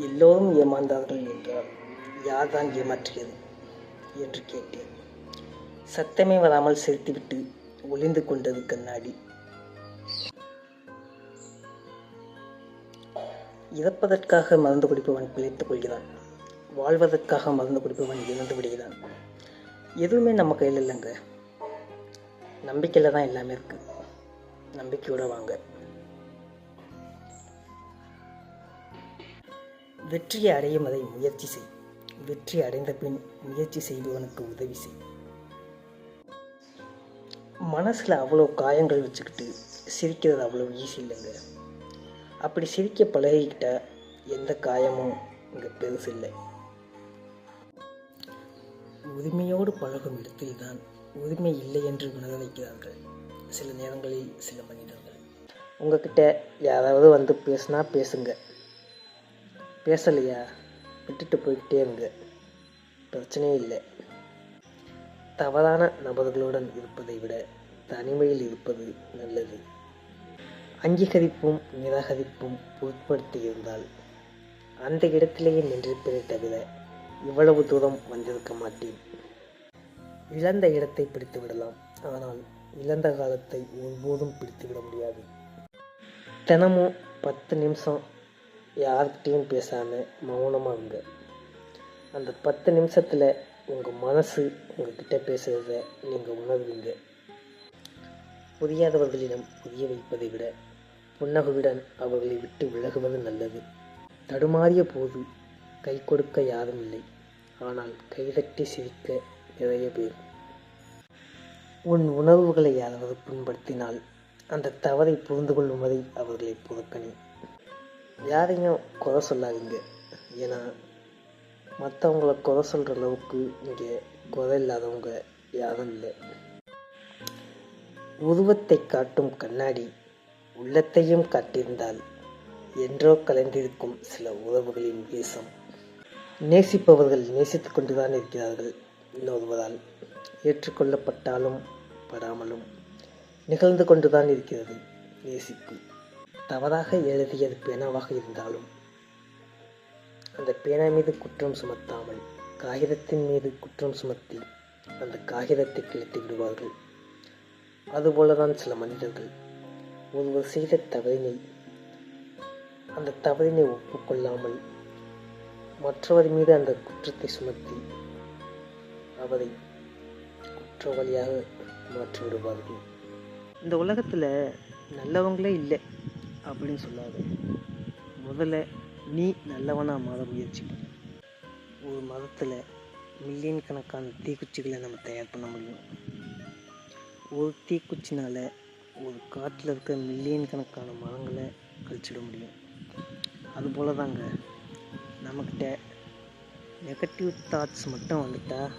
எல்லோரும் ஏமாந்தார்கள் என்றால் யார்தான் ஏமாற்றியது என்று கேட்டேன். சத்தமே வராமல் சிரித்துவிட்டு ஒளிந்து கொண்டது கண்ணாடி. இறப்பதற்காக மருந்து குடிப்பவன் பிழைத்துக் கொள்கிறான். வாழ்வதற்காக மருந்து குடிப்பவன் இறந்து விடுகிறான். எதுவுமே நம்ம கையில் இல்லைங்க நம்பிக்கையில் தான் எல்லாமே இருக்கு. நம்பிக்கையோட வாங்க. வெற்றியை அடையும் அதை முயற்சி செய். வெற்றி அடைந்த பின் முயற்சி செய்பவனுக்கு உதவி செய். மனசில் அவ்வளோ காயங்கள் வச்சுக்கிட்டு சிரிக்கிறது அவ்வளோ ஈஸி இல்லைங்க. அப்படி சிரிக்க பழகிக்கிட்ட எந்த காயமும் இங்கே பெருசு இல்லை. உரிமையோடு பழகும் இடத்தில்தான் உரிமை இல்லை என்று உணர வைக்கிறார்கள். சில நேரங்களில் சில மனிதர்கள். உங்ககிட்ட யாராவது வந்து பேசுனா பேசுங்க. பேசலையா? விட்டுட்டு போய்கிட்டே இருங்க பிரச்சனையே இல்லை. தவறான நபர்களுடன் இருப்பதை விட தனிமையில் இருப்பது நல்லது. அங்கீகரிப்பும் நிராகரிப்பும் பொருட்படுத்தி இருந்தால் அந்த இடத்திலேயே நின்றிருப்பதை தவிர இவ்வளவு தூரம் வந்திருக்க மாட்டேன். இழந்த இடத்தை பிடித்து விடலாம். ஆனால் இழந்த காலத்தை ஒருபோதும் பிடித்து விட முடியாது. தினமும் பத்து நிமிஷம் யார்கிட்டையும் பேசாமல் மௌனமாக இருங்க. அந்த பத்து நிமிஷத்தில் உங்கள் மனசு உங்ககிட்ட பேசுகிறத நீங்கள் உணர்வீங்க. புரியாதவர்களிடம் புரிய வைப்பதை விட புன்னகையுடன் அவர்களை விட்டு விலகுவது நல்லது. தடுமாறிய போது கை கொடுக்க யாரும் இல்லை. ஆனால் கைதட்டி சிரிக்க நிறைய பேர். உன் உணர்வுகளை யாராவது புண்படுத்தினால் அந்த தவறை புரிந்து கொள்ளும் வரை அவர்களை புறக்கணி யாரையும் குறை சொல்லாதீங்க. ஏன்னா மற்றவங்கள குறை சொல்கிற அளவுக்கு இங்கே குறை இல்லாதவங்க யாரும் இல்லை. உருவத்தை காட்டும் கண்ணாடி உள்ளத்தையும் காட்டியிருந்தால் என்றோ கலந்திருக்கும் சில உறவுகளின் வேஷம். நேசிப்பவர்கள் நேசித்துக் கொண்டுதான் இருக்கிறார்கள். இன்னொருவரால் ஏற்றுக்கொள்ளப்பட்டாலும் படாமலும் நிகழ்ந்து கொண்டுதான் இருக்கிறது நேசிப்பு. தவறாக எழுதியது பேனாவாக இருந்தாலும் அந்த பேனா மீது குற்றம் சுமத்தாமல் காகிதத்தின் மீது குற்றம் சுமத்தி அந்த காகிதத்தை கிழித்து விடுவார்கள். அதுபோலதான் சில மனிதர்கள் ஒருவர் செய்த தவறினை அந்த தவறினை ஒப்புக்கொள்ளாமல் மற்றவர் மீது அந்த குற்றத்தை சுமத்தி அவரை குற்றவாளியாக மாற்றி விடுவார்கள் இந்த உலகத்தில் நல்லவங்களே இல்லை. அப்படின்னு சொல்லாத. முதல்ல நீ நல்லவனாக மாற முயற்சி பண்ணு. ஒரு மதத்தில் மில்லியன் கணக்கான தீக்குச்சிகளை நம்ம தயார் பண்ண முடியும். ஒரு தீக்குச்சினால் ஒரு காட்டில் இருக்க மில்லியன் கணக்கான மரங்களை கழிச்சிட முடியும். அதுபோல தாங்க நம்மக்கிட்ட நெகட்டிவ் தாட்ஸ் மட்டும் வந்துட்டால்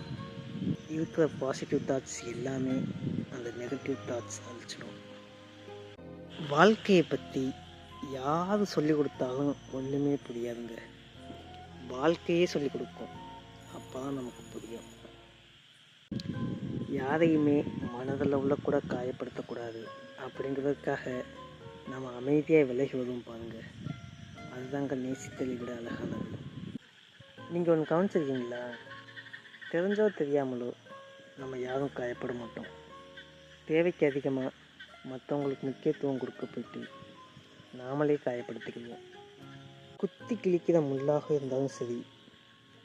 இருக்கிற பாசிட்டிவ் தாட்ஸ் எல்லாமே அந்த நெகட்டிவ் தாட்ஸ் அழிச்சிடும். வாழ்க்கையை பற்றி யார் சொல்லி கொடுத்தாலும் ஒன்றுமே புரியாதுங்க. வாழ்க்கையே சொல்லி கொடுக்கும். அப்போ தான் நமக்கு புரியும். யாரையுமே மனதில் உள்ள கூட காயப்படுத்தக்கூடாது அப்படிங்கிறதுக்காக நம்ம அமைதியாக விலகி வரும் பாருங்க. அதுதாங்க நேசித்தலை விட அழகானது. நீங்கள் ஒன்று கவனிச்சிருக்கீங்களா? தெரிஞ்சோ தெரியாமலோ நம்ம யாரும் காயப்பட மாட்டோம். தேவைக்கு அதிகமாக மற்றவங்களுக்கு முக்கியத்துவம் கொடுக்க போயிட்டு நாமளே காயப்படுத்திக்குவோம் குத்தி கிழிக்கிற முள்ளாக இருந்தாலும் சரி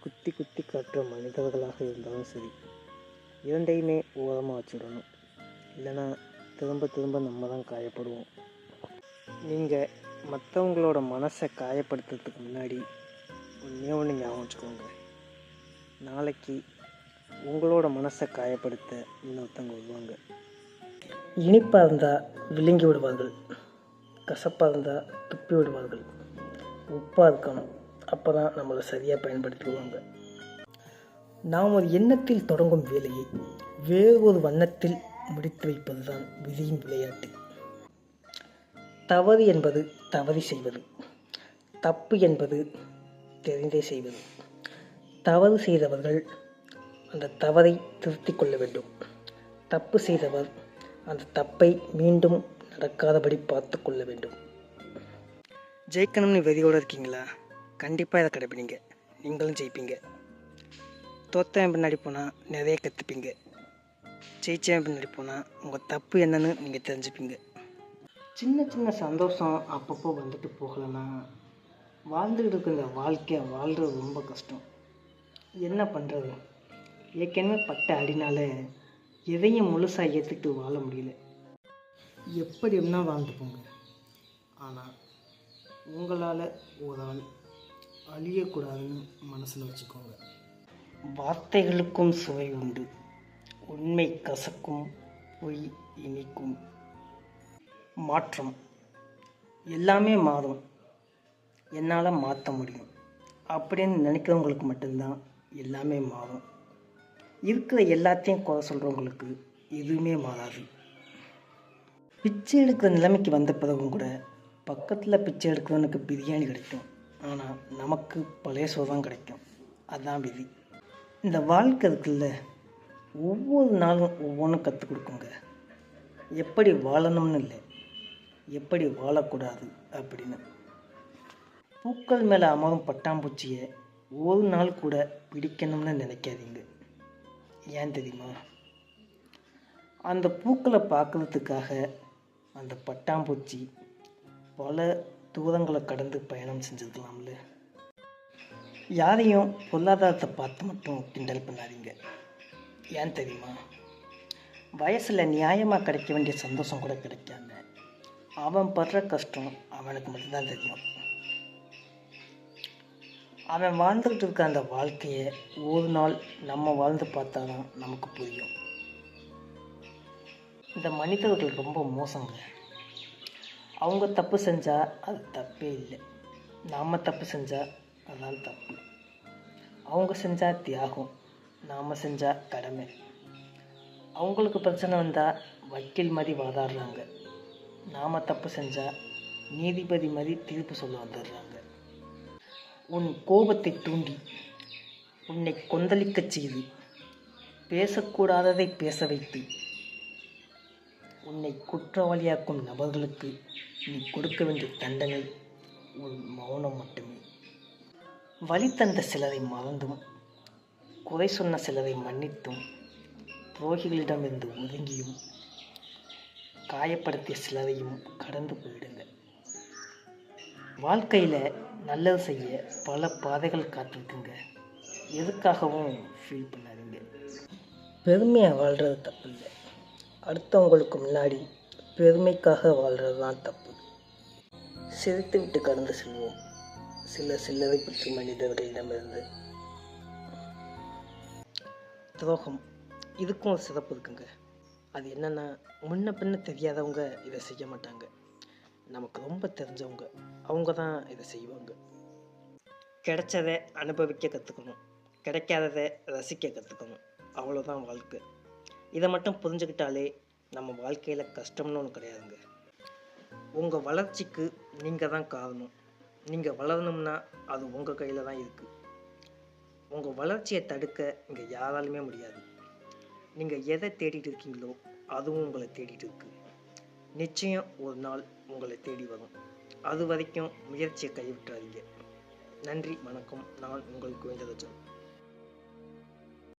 குத்தி குத்தி காட்டுற மனிதர்களாக இருந்தாலும் சரி இரண்டையுமே ஓரமாக வச்சுடணும். இல்லைன்னா திரும்ப திரும்ப நம்ம தான் காயப்படுவோம். நீங்கள் மற்றவங்களோட மனசை காயப்படுத்துறதுக்கு முன்னாடி ஒன்றே ஒன்று ஞாபகம் வச்சுக்கோங்க. நாளைக்கு உங்களோட மனசை காயப்படுத்த இன்னொருத்தவங்க வருவாங்க. இனிப்பாக இருந்தால் விழுங்கி விடுவார்கள். கசப்பாக இருந்தால் துப்பி விடுவார்கள். உப்பாக இருக்கணும். அப்போ தான் நம்மளை சரியாக பயன்படுத்திடுவாங்க நாம் ஒரு எண்ணத்தில் தொடங்கும் வேலையை வேறு ஒரு வண்ணத்தில் முடித்து வைப்பது தான் விதியின் விளையாட்டு. தவறு என்பது தவறி செய்வது. தப்பு என்பது தெரிந்தே செய்வது. தவறு செய்தவர்கள் அந்த தவறை திருத்திக் கொள்ள வேண்டும். தப்பு செய்தவர் அந்த தப்பை மீண்டும் நடக்காதபடி பார்த்து கொள்ள வேண்டும். ஜெயிக்கணும்னு வெறியோடு இருக்கீங்களா? கண்டிப்பாக இதை கடைப்பிடிங்க. நீங்களும் ஜெயிப்பீங்க. தோத்தவன் பின்னாடி போனால் நிறைய கற்றுப்பீங்க ஜெயிச்சவன் பின்னாடி போனால் உங்கள் தப்பு என்னன்னு நீங்கள் தெரிஞ்சுப்பீங்க. சின்ன சின்ன சந்தோஷம் அப்பப்போ வந்துட்டு போகலன்னா வாழ்ந்துக்கிட்டு இருக்க இந்த வாழ்க்கையை வாழ்கிறது ரொம்ப கஷ்டம். என்ன பண்ணுறது ஏற்கனவே பட்ட அடினாலே எதையும் முழுசாக ஏற்றுக்கிட்டு வாழ முடியல. எப்படி வேணால் வாழ்ந்து போங்க. ஆனால் உங்களால் ஒரு ஆள் அழியக்கூடாதுன்னு மனசில் வச்சுக்கோங்க. வார்த்தைகளுக்கும் சுவை உண்டு. உண்மை கசக்கும் பொய் இனிக்கும். மாற்றம். எல்லாமே மாறும். என்னால் மாற்ற முடியும். அப்படின்னு நினைக்கிறவங்களுக்கு மட்டும்தான் எல்லாமே மாறும். இருக்கிற எல்லாத்தையும் குறை சொல்கிறவங்களுக்கு எதுவுமே மாறாது. பிச்சை எடுக்கிற நிலைமைக்கு வந்த பிறகும் கூட பக்கத்தில் பிச்சை எடுக்கிறவனுக்கு பிரியாணி கிடைக்கும். ஆனால் நமக்கு பழைய சோறு தான் கிடைக்கும். அதுதான் விதி. இந்த வாழ்க்கை இருக்குல்ல ஒவ்வொரு நாளும் ஒவ்வொன்றும் கற்றுக் கொடுக்குங்க. எப்படி வாழணும்னு இல்லை எப்படி வாழக்கூடாது அப்படின்னு. பூக்கள் மேலே அமரும் பட்டாம்பூச்சியை ஒரு நாள் கூட பிடிக்கணும்னு நினைக்காதீங்க. ஏன் தெரியுமா? அந்த பூக்களை பார்க்கறதுக்காக அந்த பட்டாம்பூச்சி பல தூரங்களை கடந்து பயணம் செஞ்சுருக்கலாம்ல. யாரையும் பொருளாதாரத்தை பார்த்து மட்டும் கிண்டல் பண்ணாதீங்க. ஏன் தெரியுமா? வயசில் நியாயமாக கிடைக்க வேண்டிய சந்தோஷம் கூட கிடைக்காம அவன் படுற கஷ்டம் அவனுக்கு மட்டும்தான் தெரியும். அவன் வாழ்ந்துக்கிட்டு இருக்க அந்த வாழ்க்கையை ஒரு நாள் நம்ம வாழ்ந்து பார்த்தா தான் நமக்கு புரியும். இந்த மனிதர்கள் ரொம்ப மோசங்க. அவங்க தப்பு செஞ்சால் அது தப்பே இல்லை. நாம் தப்பு செஞ்சால் அதான் தப்பு. அவங்க செஞ்சால் தியாகம் நாம் செஞ்சால் கடமை. அவங்களுக்கு பிரச்சனை வந்தால் வக்கீல் மாதிரி வாதாடுறாங்க. நாம் தப்பு செஞ்சால் நீதிபதி மாதிரி தீர்ப்பு சொல்ல வந்துடுறாங்க. உன் கோபத்தை தூண்டி உன்னை கொந்தளிக்கச் செய்து பேசக்கூடாததை பேச வைத்து உன்னை குற்றவாளியாக்கும் நபர்களுக்கு நீ கொடுக்க வேண்டிய தண்டனை உன் மௌனம் மட்டுமே. வழி தந்த சிலரை மறந்தும் குறை சொன்ன சிலரை மன்னித்தும் துரோகிகளிடமிருந்து ஒதுங்கியும் காயப்படுத்திய சிலரையும் கடந்து போயிடுங்க. வாழ்க்கையில் நல்லது செய்ய பல பாதைகள் காத்திருக்குங்க. எதுக்காகவும் ஃபீல் பண்ணாதீங்க. பெருமையாக வாழ்கிறது தப்பு இல்லை அடுத்தவங்களுக்கு முன்னாடி பெருமைக்காக வாழ்கிறது தான் தப்பு. சிரித்து விட்டு கடந்து செல்வோம். சில சில்லறை பற்றி மனிதர்களிடமிருந்து. துரோகம். இதுக்கும் சிறப்பு இருக்குங்க. அது என்னென்னா முன்ன பின்ன தெரியாதவங்க இதை செய்ய மாட்டாங்க. நமக்கு ரொம்ப தெரிஞ்சவங்க. அவங்க தான் இதை செய்வாங்க. கிடைச்சதை அனுபவிக்க கற்றுக்கணும் கிடைக்காததை ரசிக்க கற்றுக்கணும் அவ்வளோதான் வாழ்க்கை. இதை மட்டும் புரிஞ்சுக்கிட்டாலே நம்ம வாழ்க்கையில் கஷ்டம்னு ஒன்று கிடையாதுங்க. உங்கள் வளர்ச்சிக்கு நீங்கள் தான் காரணம். நீங்கள் வளரணும்னா அது உங்கள் கையில் தான் இருக்குது உங்கள் வளர்ச்சியை தடுக்க இங்கே யாராலுமே முடியாது. நீங்கள் எதை தேடிட்டு இருக்கீங்களோ அதுவும் உங்களை தேடிட்டு இருக்குது நிச்சயம் ஒரு நாள் உங்களை தேடி வரும். அது வரைக்கும் முயற்சியை கைவிட்டுறாதீங்க. நன்றி வணக்கம். நான் உங்கள் கோவிந்தராஜன்